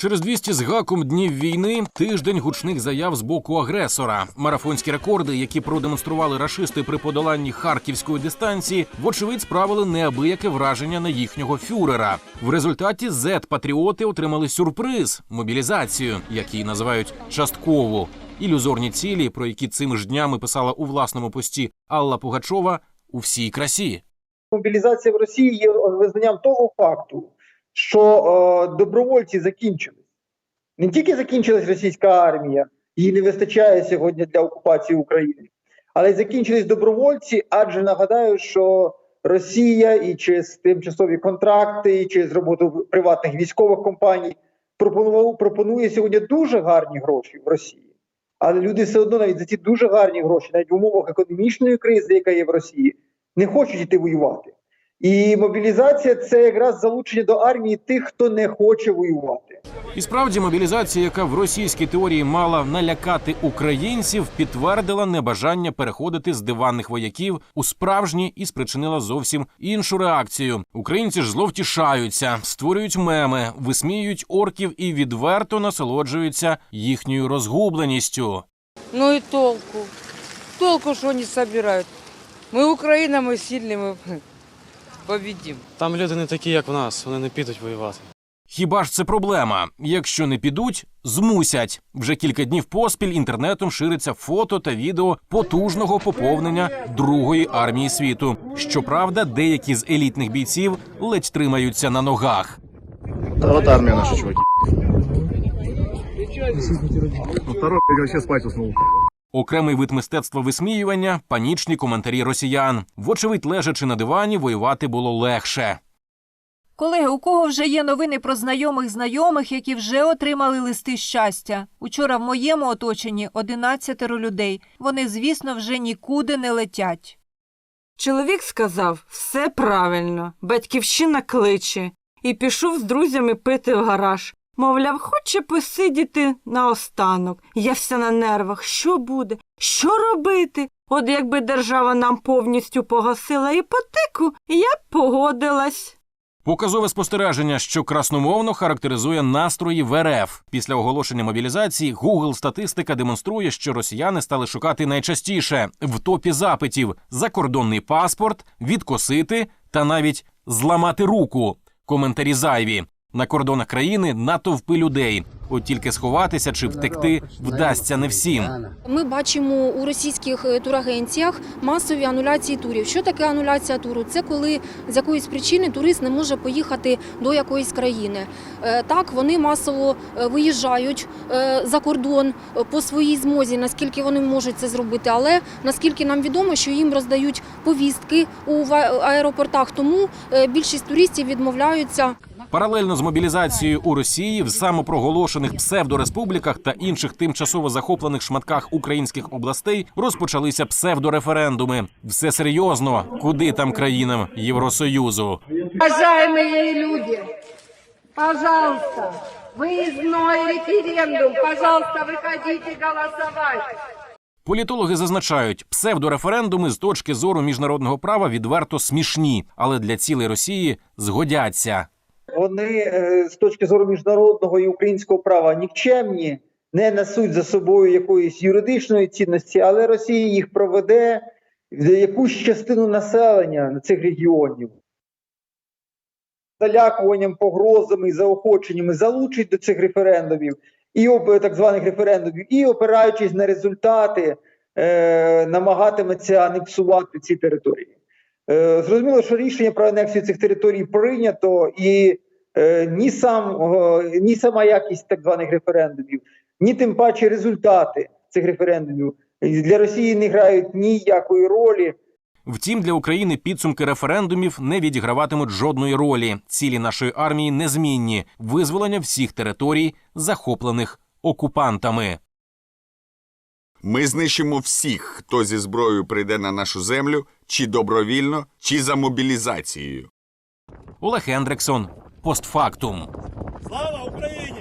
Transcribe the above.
Через 200 з гаком днів війни тиждень гучних заяв з боку агресора. Марафонські рекорди, які продемонстрували рашисти при подоланні харківської дистанції, вочевидь справили неабияке враження на їхнього фюрера. В результаті зет-патріоти отримали сюрприз мобілізацію, як її називають часткову. Ілюзорні цілі, про які цими ж днями писала у власному пості Алла Пугачова, у всій красі. мобілізація в Росії є визнанням того факту, що е, добровольці закінчились. Не тільки закінчилась російська армія, її не вистачає сьогодні для окупації України, але й закінчились добровольці, адже нагадаю, що Росія і через тимчасові контракти, і через роботу приватних військових компаній пропонує сьогодні дуже гарні гроші в Росії. Але люди все одно навіть за ці дуже гарні гроші, навіть в умовах економічної кризи, яка є в Росії, не хочуть йти воювати. І мобілізація це якраз залучення до армії тих, хто не хоче воювати. І справді мобілізація, яка в російській теорії мала налякати українців, підтвердила небажання переходити з диванних вояків у справжні і спричинила зовсім іншу реакцію. Українці ж зловтішаються, створюють меми, висміюють орків і відверто насолоджуються їхньою розгубленістю. Ну и толку? Толку, что они собирают? Мы Украина, мы сильные, мы победим. Там люди не такі, як в нас, вони не підуть воювати. Хіба ж це проблема? Якщо не підуть, змусять. Вже кілька днів поспіль інтернетом шириться фото та відео потужного поповнення другої армії світу. Щоправда, деякі з елітних бійців ледь тримаються на ногах. Да вот армия наша, чуваки. Ну, второй я вообще спать уснул. Окремий вид мистецтва висміювання панічні коментарі росіян. Вочевидь, лежачи на дивані, воювати було легше. Колеги, у кого вже є новини про знайомих знайомих, які вже отримали листи щастя? Учора в моєму оточенні 11 людей. Вони, звісно, вже нікуди не летять. Чоловік сказав все правильно, батьківщина кличе, і пішов з друзями пити в гараж. Мовляв, хоче посидіти наостанок. Я вся на нервах. Що буде? Що робити? От якби держава нам повністю погасила іпотеку, я б погодилась. Показове спостереження, що красномовно характеризує настрої в РФ. Після оголошення мобілізації Google статистика демонструє, що росіяни стали шукати найчастіше в топі запитів закордонний паспорт, відкосити та навіть зламати руку. Коментарі зайві. На кордонах країни натовпи людей. От тільки сховатися чи втекти вдасться не всім. Ми бачимо у російських е, турагенціях масові ануляції турів. Що таке ануляція туру? Це коли з якоїсь причини турист не може поїхати до якоїсь країни. Е, Так, вони масово е, виїжджають за кордон по своїй змозі, наскільки вони можуть це зробити. Але наскільки нам відомо, що їм роздають повістки у аеропортах, тому більшість туристів відмовляються Паралельно з мобілізацією у Росії в самопроголошених псевдореспубліках та інших тимчасово захоплених шматках українських областей розпочалися псевдореферендуми. Все серйозно, куди там країнам Євросоюзу. Уважаемые люди, пожалуйста, выездной референдум, пожалуйста, выходите голосовать. Політологи зазначають, псевдореферендуми з точки зору міжнародного права відверто смішні, але для цілей Росії згодяться. Вони е, з точки зору міжнародного і українського права нікчемні, не несуть за собою якоїсь юридичної цінності, але Росія їх проведе в якусь частину населення цих регіонів. Залякуванням, погрозами, і заохоченнями залучить до цих референдумів і так званих референдумів, і опираючись на результати, е, намагатиметься анексувати ці території. Е, Зрозуміло, що рішення про анексію цих територій прийнято, і е, ні сам ні сама якість так званих референдумів, ні тим паче результати цих референдумів для Росії не грають ніякої ролі. Втім, для України підсумки референдумів не відіграватимуть жодної ролі. Цілі нашої армії незмінні визволення всіх територій, захоплених окупантами. Ми знищимо всіх, хто зі зброєю прийде на нашу землю, чи добровільно, чи за мобілізацією. Олег Ендрексон. постфактум. Слава Україні!